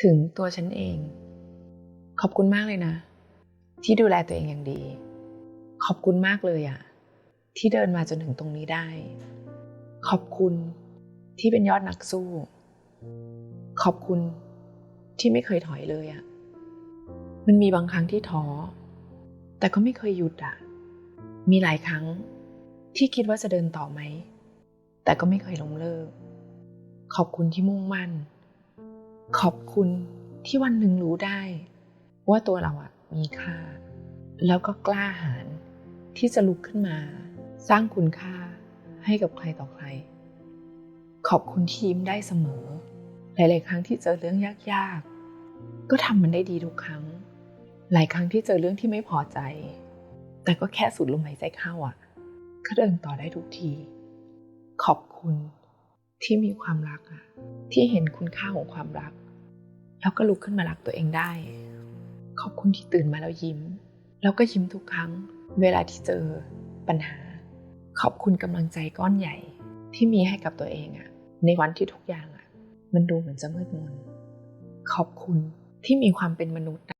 ถึงตัวฉันเอง ขอบคุณมากเลยนะ ที่ดูแลตัวเองอย่างดี ขอบคุณมากเลยอะที่เดินมาจนถึงตรงนี้ได้ ขอบคุณที่เป็นยอดนักสู้ ขอบคุณที่ไม่เคยถอยเลยอะมันมีบางครั้งที่ท้อ แต่ก็ไม่เคยหยุดอะมีหลายครั้งที่คิดว่าจะเดินต่อไหม แต่ก็ไม่เคยล้มเลิก ขอบคุณที่มุ่งมั่น ขอบคุณที่วันหนึ่งรู้ได้ ว่าตัวเราอะมีค่า แล้วก็กล้าหาญที่จะลุกขึ้นมา สร้างคุณค่าให้กับใครต่อใคร ขอบคุณที่ยิ้มได้เสมอ หลาย ๆ ครั้งที่เจอเรื่องยาก ๆ ก็ทำมันได้ดีทุกครั้ง หลายครั้งที่เจอเรื่องที่ไม่พอใจ แต่ก็แค่สูดลมหายใจเข้าอะ ก็เดินต่อได้ทุกที ขอบคุณที่มีความรักอะ ที่เห็นคุณค่าของความรัก แล้วก็ลุกขึ้นมารักตัวเองได้ ขอบคุณที่ตื่นมาแล้วยิ้ม แล้วก็ยิ้มทุกครั้ง เวลาที่เจอปัญหา ขอบคุณกำลังใจก้อนใหญ่ ที่มีให้กับตัวเองอะในวันที่ทุกอย่างอะมันดูเหมือนจะมืดมนขอบคุณที่มีความเป็นมนุษย์